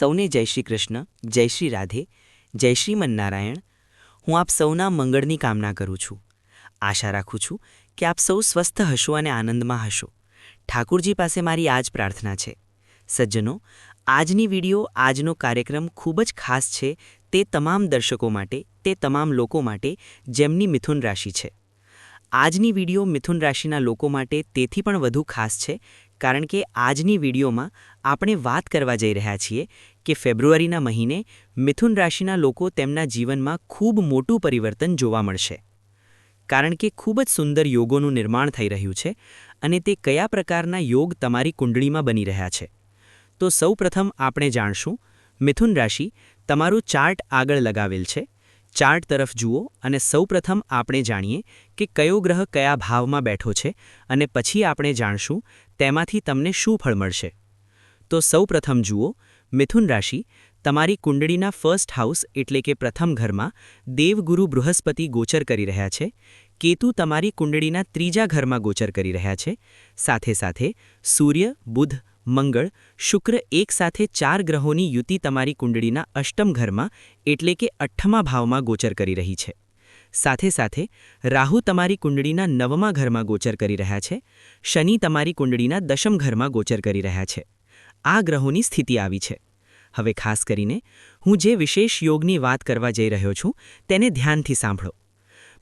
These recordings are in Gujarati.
સૌને જય શ્રી કૃષ્ણ, જય શ્રી રાધે, જય શ્રી મન્નારાયણ. હું આપ સૌના મંગળની કામના કરું છું. આશા રાખું છું કે આપ સૌ સ્વસ્થ હશો અને આનંદમાં હશો. ઠાકુરજી પાસે મારી આ જ પ્રાર્થના છે. સજ્જનો, આજની વીડિયો, આજનો કાર્યક્રમ ખૂબ જ ખાસ છે તે તમામ દર્શકો માટે, તે તમામ લોકો માટે જેમની મિથુન રાશિ છે. આજની વીડિયો મિથુન રાશિના લોકો માટે તેથી પણ વધુ ખાસ છે કારણ કે આજની વિડીયોમાં આપણે વાત કરવા જઈ રહ્યા છીએ કે ફેબ્રુઆરીના મહિને મિથુન રાશિના લોકો તેમના જીવનમાં ખૂબ મોટું પરિવર્તન જોવા મળશે. કારણ કે ખૂબ જ સુંદર યોગોનું નિર્માણ થઈ રહ્યું છે અને તે કયા પ્રકારના યોગ તમારી કુંડળીમાં બની રહ્યા છે. તો સૌપ્રથમ આપણે જાણશું, મિથુન રાશિ તમારું ચાર્ટ આગળ લગાવેલ છે. ચાર્ટ તરફ જુઓ અને સૌપ્રથમ આપણે જાણીએ કે કયો ગ્રહ કયા ભાવમાં બેઠો છે અને પછી આપણે જાણશું તેમાંથી તમને શું ફળ મળશે. તો સૌપ્રથમ જુઓ મિથુન રાશિ, તમારી કુંડળીના ફર્સ્ટ હાઉસ એટલે કે પ્રથમ ઘરમાં દેવગુરુ બૃહસ્પતિ ગોચર કરી રહ્યા છે. કેતુ તમારી કુંડળીના ત્રીજા ઘરમાં ગોચર કરી રહ્યા છે. સાથે સાથે સૂર્ય, બુધ, મંગળ, શુક્ર એક સાથે ચાર ગ્રહોની યુતિ તમારી કુંડળીના અષ્ટમ ઘરમાં એટલે કે અઠ્ઠમા ભાવમાં ગોચર કરી રહી છે. સાથે સાથે રાહુ તમારી કુંડળીના નવમા ઘરમાં ગોચર કરી રહ્યા છે. શનિ તમારી કુંડળીના દશમ ઘરમાં ગોચર કરી રહ્યા છે. આ ગ્રહોની સ્થિતિ આવી છે. હવે ખાસ કરીને, હું જે વિશેષ યોગની વાત કરવા જઈ રહ્યો છું, તેને ધ્યાનથી સાંભળો.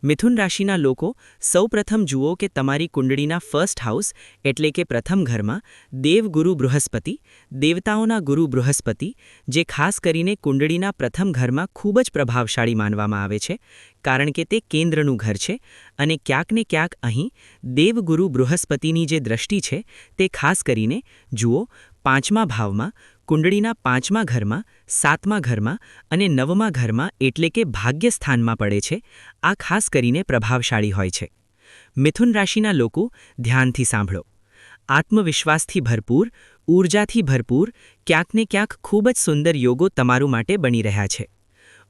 મિથુન રાશિના લોકો સૌપ્રથમ જુઓ કે તમારી કુંડળીના ફર્સ્ટ હાઉસ એટલે કે પ્રથમ ઘરમાં દેવગુરુ બૃહસ્પતિ, દેવતાઓના ગુરુ બૃહસ્પતિ, જે ખાસ કરીને કુંડળીના પ્રથમ ઘરમાં ખૂબ જ પ્રભાવશાળી માનવામાં આવે છે, કારણ કે તે કેન્દ્રનું ઘર છે અને ક્યાંક ક્યાંક અહીં દેવગુરુ બૃહસ્પતિની જે દ્રષ્ટિ છે તે ખાસ કરીને, જુઓ પાંચમા ભાવમાં, કુંડળીના પાંચમા ઘરમાં, સાતમા ઘરમાં અને નવમા ઘરમાં એટલે કે ભાગ્યસ્થાનમાં પડે છે, આ ખાસ કરીને પ્રભાવશાળી હોય છે. મિથુન રાશિના લોકો ધ્યાનથી સાંભળો. આત્મવિશ્વાસથી ભરપૂર, ઊર્જાથી ભરપૂર ક્યાંકને ક્યાંક ખૂબ જ સુંદર યોગો તમારું માટે બની રહ્યા છે.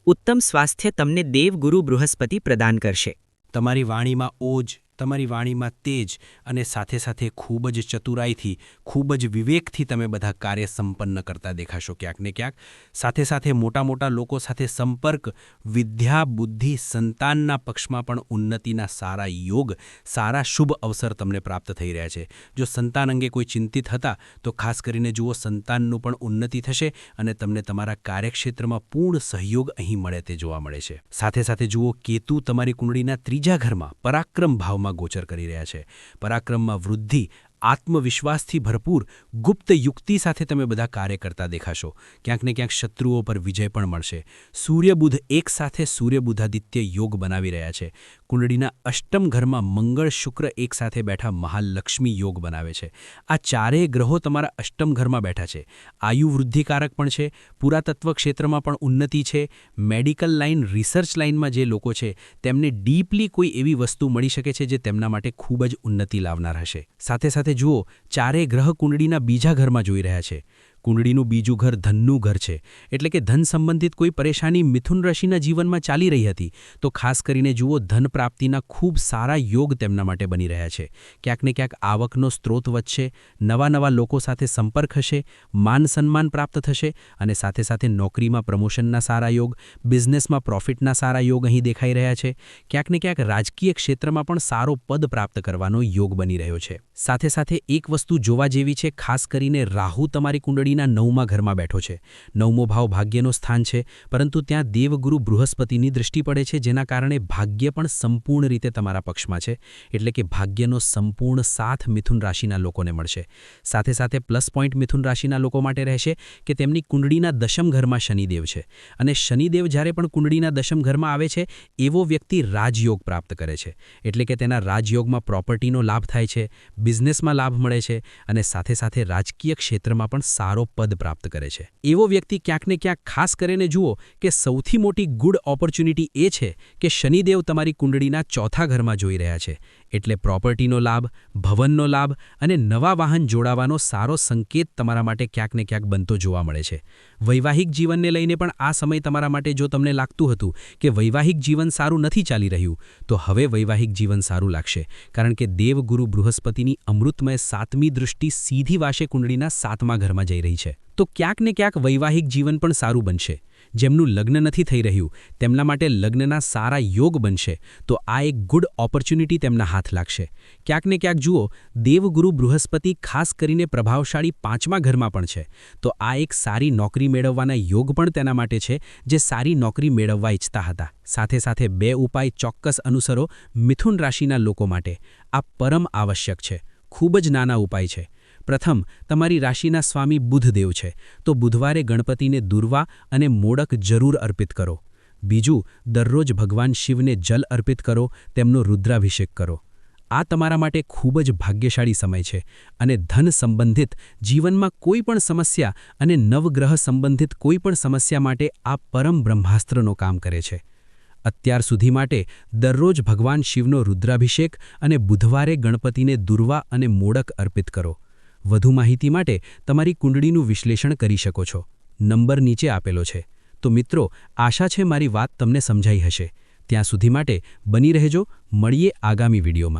ઉત્તમ સ્વાસ્થ્ય તમને દેવગુરુ બૃહસ્પતિ પ્રદાન કરશે. તમારી વાણીમાં ઓજ તમારી વાણીમાં તેજ અને સાથે સાથે ખૂબ જ ચતુરાઈથી, ખૂબ જ વિવેકથી તમે બધા કાર્ય સંપન્ન કરતા દેખાશો ક્યાંક ને ક્યાંક. સાથે સાથે મોટા મોટા લોકો સાથે સંપર્ક, વિદ્યા, બુદ્ધિ, સંતાનના પક્ષમાં પણ ઉન્નતિના સારા યોગ, સારા શુભ અવસર તમને પ્રાપ્ત થઈ રહ્યા છે. જો સંતાન અંગે કોઈ ચિંતિત હતા, તો ખાસ કરીને જુઓ સંતાનનું પણ ઉન્નતિ થશે અને તમને તમારા કાર્યક્ષેત્રમાં પૂર્ણ સહયોગ અહીં મળે તે જોવા મળે છે. સાથે સાથે જુઓ, કેતુ તમારી કુંડળીના ત્રીજા ઘરમાં પરાક્રમ ભાવમાં ગોચર કરી રહ્યા છે. પરાક્રમમાં વૃદ્ધિ આત્મવિશ્વાસથી ભરપૂર ગુપ્ત યુક્તિ સાથે તમે બધા કાર્ય કરતા દેખાશો. ક્યાંક ને ક્યાંક શત્રુઓ પર વિજય પણ મળશે. સૂર્યબુધ એક સાથે સૂર્યબુધાદિત્ય યોગ બનાવી રહ્યા છે. કુંડળીના અષ્ટમ ઘરમાં મંગળ શુક્ર એક સાથે બેઠા મહાલક્ષ્મી યોગ બનાવે છે. આ ચારેય ગ્રહો તમારા અષ્ટમ ઘરમાં બેઠા છે. આયુ વૃદ્ધિકારક પણ છે, પુરાતત્વ ક્ષેત્રમાં પણ ઉન્નતિ છે, મેડિકલ લાઇન, રિસર્ચ લાઇનમાં જે લોકો છે, તેમને ડીપલી કોઈ એવી વસ્તુ મળી શકે છે જે તેમના માટે ખૂબ જ ઉન્નતિ લાવનાર હશે. સાથે સાથે સાથે જુઓ ચારેય ગ્રહ કુંડળીના બીજા ઘરમાં જોઈ રહ્યા છે. કુંડળીનું બીજું ઘર ધનનું ઘર છે. એટલે કે ધન સંબંધિત કોઈ પરેશાની મિથુન રાશિના જીવનમાં ચાલી રહી હતી, તો ખાસ કરીને જુઓ ધન પ્રાપ્તિના ખૂબ સારા યોગ તેમના માટે બની રહ્યા છે. ક્યાંક ને ક્યાંક આવકનો સ્ત્રોત વધશે, નવા નવા લોકો સાથે સંપર્ક હશે, માન સન્માન પ્રાપ્ત થશે અને સાથે સાથે નોકરીમાં પ્રમોશનના સારા યોગ, બિઝનેસમાં પ્રોફિટના સારા યોગ અહીં દેખાઈ રહ્યા છે. ક્યાંક ને ક્યાંક રાજકીય ક્ષેત્રમાં પણ સારો પદ પ્રાપ્ત કરવાનો યોગ બની રહ્યો છે. સાથે સાથે એક વસ્તુ જોવા જેવી છે, ખાસ કરીને રાહુ તમારી કુંડળી કુંડળીના નવમા ઘરમાં બેઠો છે. નવમો ભાવ ભાગ્યનો સ્થાન છે, પરંતુ ત્યાં દેવગુરુ બૃહસ્પતિની દૃષ્ટિ પડે છે, જેના કારણે ભાગ્ય પણ સંપૂર્ણ રીતે તમારા પક્ષમાં છે, એટલે કે ભાગ્યનો સંપૂર્ણ સાથ મિથુન રાશિના લોકોને મળશે. સાથે સાથે પ્લસ પોઈન્ટ મિથુન રાશિના લોકો માટે રહેશે કે તેમની કુંડળીના દશમ ઘરમાં શનિદેવ છે. અને શનિદેવ જ્યારે પણ કુંડળીના દશમ ઘરમાં આવે છે, એવો વ્યક્તિ રાજયોગ પ્રાપ્ત કરે છે. એટલે કે તેના રાજયોગમાં પ્રોપર્ટીનો લાભ થાય છે, બિઝનેસમાં લાભ મળે છે અને સાથે સાથે રાજકીય ક્ષેત્રમાં પણ સારો સારો પદ પ્રાપ્ત કરે છે. એવો વ્યક્તિ ક્યાંક ને ક્યાંક ખાસ કરીને જુઓ કે સૌથી મોટી ગુડ ઓપોર્ચ્યુનિટી એ છે કે શનિદેવ તમારી કુંડળીના ચોથા ઘરમાં જોઈ રહ્યા છે. એટલે પ્રોપર્ટીનો લાભ, ભવનનો લાભ અને નવા વાહન જોડાવાનો સારો સંકેત તમારા માટે ક્યાંક ને ક્યાંક બનતો જોવા મળે છે. વૈવાહિક જીવનને લઈને પણ આ સમય તમારા માટે જો તમને લાગતું હતું કે વૈવાહિક જીવન સારું નથી ચાલી રહ્યું, તો હવે વૈવાહિક જીવન સારું લાગશે. કારણ કે દેવગુરુ બૃહસ્પતિની અમૃતમય સાતમી દૃષ્ટિ સીધી વાશે કુંડળીના સાતમા ઘરમાં જઈ રહી છે. તો ક્યાંક ને ક્યાંક વૈવાહિક જીવન પણ સારું બનશે. જેમનું લગ્ન નથી થઈ રહ્યું, તેમના માટે લગ્નના સારા યોગ બનશે. તો આ એક ગુડ ઓપોર્ચ્યુનિટી તેમના હાથ લાગશે. ક્યાંક ને ક્યાંક જુઓ, દેવગુરુ બૃહસ્પતિ ખાસ કરીને પ્રભાવશાળી પાંચમા ઘરમાં પણ છે. તો આ એક સારી નોકરી મેળવવાના યોગ પણ તેના માટે છે, જે સારી નોકરી મેળવવા ઈચ્છતા હતા. સાથે સાથે બે ઉપાય ચોક્કસ અનુસરો મિથુન રાશિના લોકો માટે. આ પરમ આવશ્યક છે. ખૂબ જ નાના ઉપાય છે. પ્રથમ, તમારી રાશિના સ્વામી બુધદેવ છે, તો બુધવારે ગણપતિને દુર્વા અને મોડક જરૂર અર્પિત કરો. બીજું, દરરોજ ભગવાન શિવને જલ અર્પિત કરો, તેમનો રુદ્રાભિષેક કરો. આ તમારા માટે ખૂબ જ ભાગ્યશાળી સમય છે અને ધન સંબંધિત જીવનમાં કોઈ પણ સમસ્યા અને નવગ્રહ સંબંધિત કોઈ પણ સમસ્યા માટે આ પરમ બ્રહ્માસ્ત્રનો કામ કરે છે. અત્યાર સુધી માટે દરરોજ ભગવાન શિવનો રુદ્રાભિષેક અને બુધવારે ગણપતિને દુર્વા અને મોડક અર્પિત કરો. વધુ માહિતી માટે તમારી કુંડળીનું વિશ્લેષણ કરી શકો છો. નંબર નીચે આપેલો છે. તો મિત્રો, આશા છે મારી વાત તમને સમજાઈ હશે. ત્યાં સુધી માટે બની રહેજો. મળીએ આગામી વિડીયોમાં.